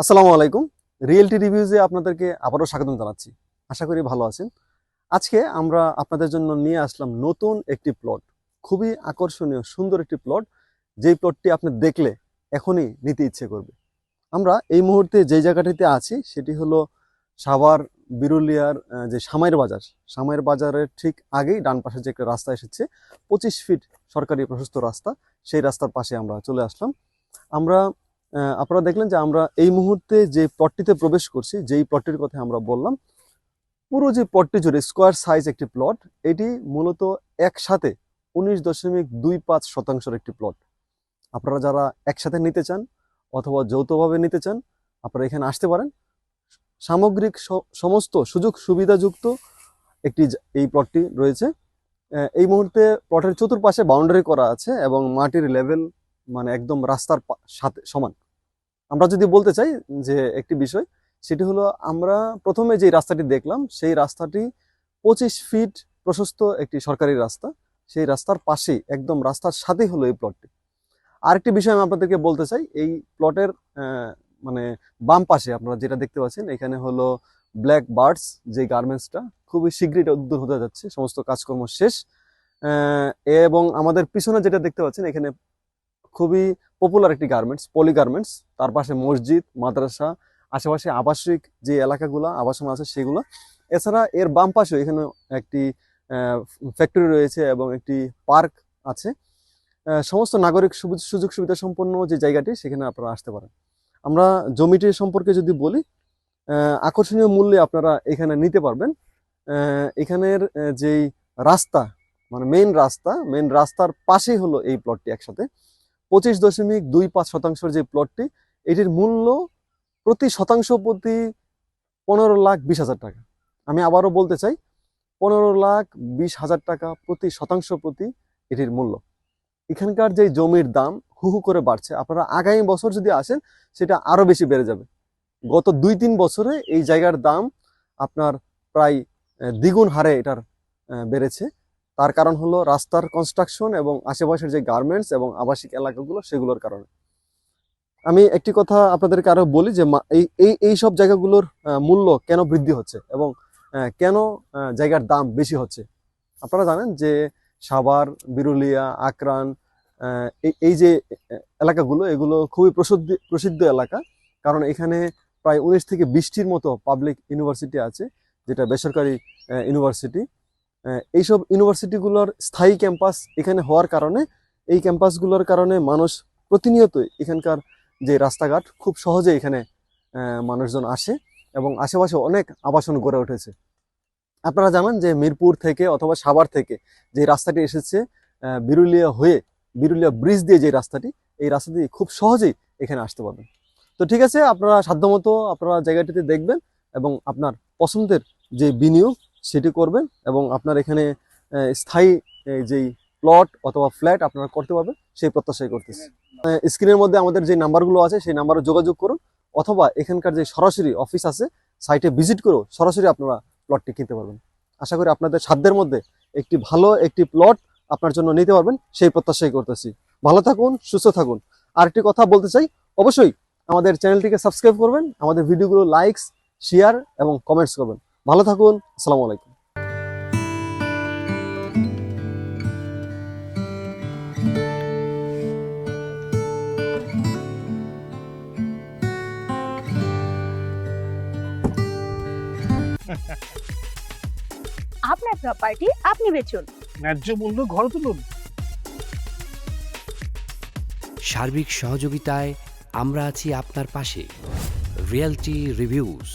আসসালামু আলাইকুম। রিয়েলটি রিভিউজে আপনাদেরকে আবারও স্বাগতম জানাচ্ছি। আশা করি ভালো আছেন। আজকে আমরা আপনাদের জন্য নিয়ে আসলাম নতুন একটি প্লট খুবই আকর্ষণীয়, সুন্দর একটি প্লট যেই প্লটটি আপনি দেখলে এখনই নিতে ইচ্ছে করবে। আমরা এই মুহূর্তে যেই জায়গাটিতে আছি, সেটি হলো সাভার বিরুলিয়ার যে সামাইয়ের বাজার। সামাইয়ের বাজারের ঠিক আগেই ডান পাশে যে একটা রাস্তা এসেছে, পঁচিশ ফিট সরকারি প্রশস্ত রাস্তা, সেই রাস্তার পাশে আমরা চলে আসলাম। আমরা আপনারা দেখলেন যে আমরা এই মুহূর্তে যে প্লটটিতে প্রবেশ করছি, যেই প্লটটির কথা আমরা বললাম, পুরো যে প্লটটি জুড়ে স্কোয়ার সাইজ একটি প্লট এটি মূলত একসাথে উনিশ দশমিক দুই পাঁচ শতাংশের একটি প্লট আপনারা যারা একসাথে নিতে চান অথবা যৌথভাবে নিতে চান, আপনারা এখানে আসতে পারেন। সামগ্রিক সমস্ত সুযোগ সুবিধাযুক্ত একটি এই প্লটটি রয়েছে। এই মুহূর্তে প্লটের চতুর্পাশে বাউন্ডারি করা আছে এবং মাটির লেভেল মানে একদম রাস্তার সাথে, সমান। আমরা যদি বলতে চাই যে একটি বিষয়, সেটি হলো আমরা প্রথমে যে রাস্তাটি দেখলাম, সেই রাস্তাটি পঁচিশ ফিট প্রশস্ত একটি সরকারি রাস্তা। সেই রাস্তার পাশেই, একদম রাস্তার সাথেই হলো এই প্লটটি আরেকটি বিষয় আমি আপনাদেরকে বলতে চাই, এই প্লটের মানে বাম পাশে আপনারা যেটা দেখতে পাচ্ছেন, এখানে হলো ব্ল্যাক বার্ডস যে গার্মেন্টসটা খুবই শীঘ্রই এটা হতে যাচ্ছে, সমস্ত কাজকর্ম শেষ। এবং আমাদের পিছনে যেটা দেখতে পাচ্ছেন, এখানে খুবই পপুলার একটি গার্মেন্টস পলি গার্মেন্টস তার পাশে মসজিদ, মাদ্রাসা, আশেপাশে আবাসিক যে এলাকাগুলো, আবাসন আছে সেগুলো। এছাড়া এর বাম পাশেও এখানে একটি ফ্যাক্টরি রয়েছে এবং একটি পার্ক আছে। সমস্ত নাগরিক সুযোগ সুবিধা সম্পন্ন যে জায়গাটি, সেখানে আপনারা আসতে পারেন। আমরা জমিটি সম্পর্কে যদি বলি আকর্ষণীয় মূল্যে আপনারা এখানে নিতে পারবেন। এখানের যেই রাস্তা মানে মেন রাস্তা মেন রাস্তার পাশেই হলো এই প্লটটি একসাথে। পঁচিশ দশমিক দুই পাঁচ শতাংশের যে প্লটটি এটির মূল্য প্রতি শতাংশ প্রতি পনেরো লাখ বিশ হাজার টাকা। আমি আবারও বলতে চাই, পনেরো লাখ বিশ হাজার টাকা প্রতি শতাংশ প্রতি এটির মূল্য। এখানকার যে জমির দাম হু হু করে বাড়ছে। আপনারা আগামী বছর যদি আসেন, সেটা আরও বেশি বেড়ে যাবে। গত দুই তিন বছরে এই জায়গার দাম আপনার প্রায় দ্বিগুণ হারে এটার বেড়েছে। তার কারণ হলো রাস্তার কনস্ট্রাকশন এবং আশেপাশের যে গার্মেন্টস এবং আবাসিক এলাকাগুলো সেগুলোর কারণে। আমি একটি কথা আপনাদেরকে আরও বলি যে এই এই সব জায়গাগুলোর মূল্য কেন বৃদ্ধি হচ্ছে এবং কেন জায়গার দাম বেশি হচ্ছে? আপনারা জানেন যে সাভার, বিরুলিয়া, আকরান এই যে এলাকাগুলো, এগুলো খুবই প্রসিদ্ধ প্রসিদ্ধ এলাকা। কারণ এখানে প্রায় উনিশ থেকে বিশটির মতো পাবলিক ইউনিভার্সিটি আছে, যেটা বেসরকারি ইউনিভার্সিটি এইসব ইউনিভার্সিটিগুলোর স্থায়ী ক্যাম্পাস এখানে হওয়ার কারণে, এই ক্যাম্পাসগুলোর কারণে মানুষ প্রতিনিয়ত এখানকার যে রাস্তাঘাট, খুব সহজে এখানে মানুষজন আসে এবং আশেপাশে অনেক আবাসন গড়ে উঠেছে। আপনারা জানেন যে মিরপুর থেকে অথবা সাভার থেকে যে রাস্তাটি এসেছে বিরুলিয়া হয়ে, বিরুলিয়া ব্রিজ দিয়ে যে রাস্তাটি, এই রাস্তা দিয়ে খুব সহজেই এখানে আসতে পারবেন। তো ঠিক আছে, আপনারা সাধ্যমতো আপনারা জায়গাটিতে দেখবেন এবং আপনার পছন্দের যে বিনিয়োগ সেটি করবেন এবং আপনার এখানে স্থায়ী যেই প্লট অথবা ফ্ল্যাট আপনারা করতে পারবেন, সেই প্রত্যাশাই করতেছি। স্ক্রিনের মধ্যে আমাদের যে নাম্বারগুলো আছে, সেই নাম্বারে যোগাযোগ করুন অথবা এখানকার যে সরাসরি অফিস আছে সাইটে ভিজিট করেও সরাসরি আপনারা প্লটটি কিনতে পারবেন। আশা করি আপনাদের সাধ্যের মধ্যে একটি ভালো একটি প্লট আপনার জন্য নিতে পারবেন, সেই প্রত্যাশাই করতেছি। ভালো থাকুন, সুস্থ থাকুন। আর একটি কথা বলতে চাই, অবশ্যই আমাদের চ্যানেলটিকে সাবস্ক্রাইব করবেন, আমাদের ভিডিওগুলো লাইকস শেয়ার এবং কমেন্টস করবেন। ভালো থাকুন আসসালামু আলাইকুম। আপনার প্রপার্টি আপনি বেচুন। ন্যায্য মূল্য ঘরে তুলুন। সার্বিক সহযোগিতায় আমরা আছি আপনার পাশে। Realty reviews